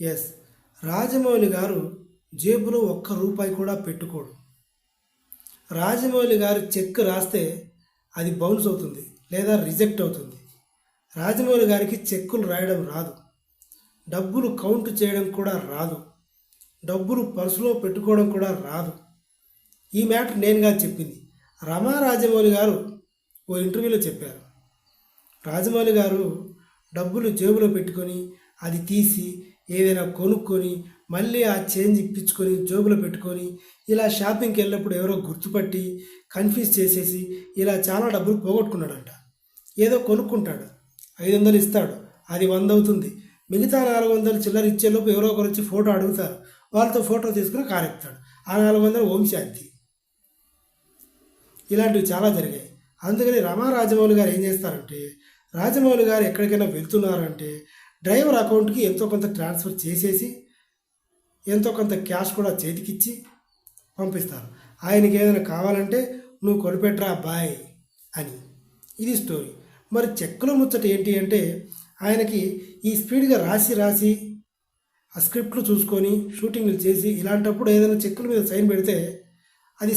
Yes Rajamouli గారు జేబులో ఒక్క రూపాయి కూడా పెట్టుకోడు. రాజమౌళి గారు చెక్ రాస్తే అది బౌన్స్ అవుతుంది లేదా రిజెక్ట్ అవుతుంది. రాజమౌళి గారికి చెక్కులు రాయడం రాదు. డబ్బులు కౌంట్ చేయడం కూడా రాదు. డబ్బులు పర్సులో పెట్టుకోవడం కూడా రాదు. ఈ మ్యాటర్ నేనుగా చెప్పింది. రమా రాజమౌళి గారు ఓ ఇంటర్వ్యూలో చెప్పారు. రాజమౌళి గారు డబ్బులు జేబులో పెట్టుకొని అది తీసి ఏదైనా కొనుక్కొని మళ్ళీ ఆ చేంజ్ ఇప్పించుకొని జేబులో పెట్టుకొని ఇలా షాపింగ్కి వెళ్ళినప్పుడు ఎవరో గుర్తుపట్టి కన్ఫ్యూజ్ చేసేసి ఇలా చాలా డబ్బులు పోగొట్టుకున్నాడంట. ఏదో కొనుక్కుంటాడు. ఐదు వందలు ఇస్తాడు. అది వంద అవుతుంది. మిగతా నాలుగు వందలు చిల్లర ఇచ్చేలోపు ఎవరో ఒకరు వచ్చి ఫోటో అడుగుతారు. వాళ్ళతో ఫోటో తీసుకుని కారెక్తాడు ఆ నాలుగు వందలు ఓం శాంతి. ఇలాంటివి చాలా జరిగాయి. అందుకని రమా రాజమౌళి గారు ఏం చేస్తారంటే రాజమౌళి గారు ఎక్కడికైనా వెళ్తున్నారంటే డ్రైవర్ అకౌంట్కి ఎంతో కొంత ట్రాన్స్ఫర్ చేసేసి ఎంతో కొంత క్యాష్ కూడా చేతికిచ్చి పంపిస్తారు. ఆయనకి ఏదైనా కావాలంటే నువ్వు కొనిపెట్టరా బాయ్ అని. ఇది స్టోరీ. మరి చెక్కుల ముచ్చట ఏంటి అంటే ఆయనకి ఈ స్పీడ్గా రాసి రాసి ఆ స్క్రిప్ట్లు చూసుకొని షూటింగ్లు చేసి ఇలాంటప్పుడు ఏదైనా చెక్కుల మీద సైన్ పెడితే అది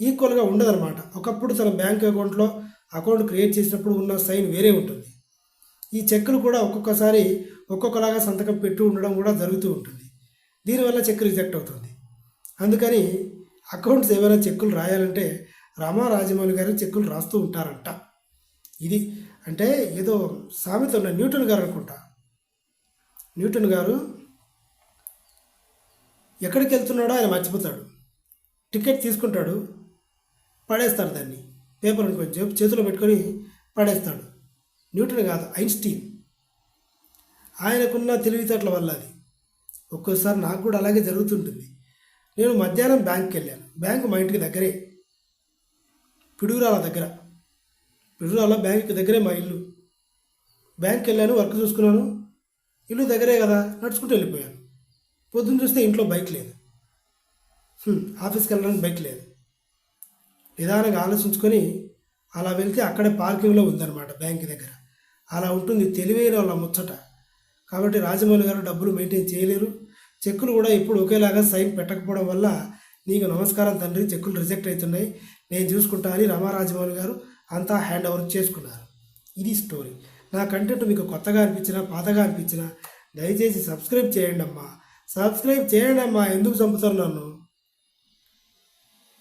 ఈక్వల్గా ఉండదన్నమాట. ఒకప్పుడు తన బ్యాంక్ అకౌంట్లో అకౌంట్ క్రియేట్ చేసినప్పుడు ఉన్న సైన్ వేరే ఉంటుంది. ఈ చెక్కులు కూడా ఒక్కొక్కసారి ఒక్కొక్కలాగా సంతకం పెట్టి ఉండడం కూడా జరుగుతూ ఉంటుంది. దీనివల్ల చెక్ రిజెక్ట్ అవుతుంది. అందుకని అకౌంట్స్ ఏమైనా చెక్కులు రాయాలంటే రామారాజమౌళి గారు చెక్కులు రాస్తూ ఉంటారంట. ఇది అంటే ఏదో సామెత ఉన్న న్యూటన్ గారు అనుకుంటా. న్యూటన్ గారు ఎక్కడికి వెళ్తున్నాడో ఆయన మర్చిపోతాడు. టికెట్ తీసుకుంటాడు పడేస్తాడు దాన్ని. పేపర్ అనుకో చేతిలో పెట్టుకొని పడేస్తాడు. న్యూటన్ కాదు ఐన్స్టీన్. ఆయనకున్న తెలివితేటల వల్ల అది ఒక్కోసారి నాకు కూడా అలాగే జరుగుతుంటుంది. నేను మధ్యాహ్నం బ్యాంక్కి వెళ్ళాను బ్యాంకు మా ఇంటికి దగ్గరే. పిడుగురాల దగ్గర. పిడుగురాల బ్యాంకు దగ్గరే మా ఇల్లు. బ్యాంక్కి వెళ్ళాను వర్క్ చూసుకున్నాను. ఇల్లు దగ్గరే కదా నడుచుకుంటూ వెళ్ళిపోయాను. పొద్దున్న చూస్తే ఇంట్లో బైక్ లేదు. ఆఫీస్కి వెళ్ళడానికి బైక్ లేదు. నిదానంగా ఆలోచించుకొని అలా వెళ్తే అక్కడే పార్కింగ్లో ఉందన్నమాట బ్యాంక్ దగ్గర. అలా ఉంటుంది తెలివైన వాళ్ళ ముచ్చట. కాబట్టి రాజమౌళి గారు డబ్బులు మెయింటైన్ చేయలేరు. చెక్కులు కూడా ఇప్పుడు ఒకేలాగా సైన్ పెట్టకపోవడం వల్ల నీకు నమస్కారం తండ్రి చెక్కులు రిజెక్ట్ అవుతున్నాయి. నేను చూసుకుంటా అని రామారాజమౌళి గారు అంతా హ్యాండ్ ఓవర్ చేసుకున్నారు. ఇది స్టోరీ. నా కంటెంట్ మీకు కొత్తగా అనిపించినా పాతగా అనిపించినా దయచేసి సబ్స్క్రైబ్ చేయండి అమ్మా సబ్స్క్రైబ్ చేయండి అమ్మా ఎందుకు చంపుతారు నన్ను?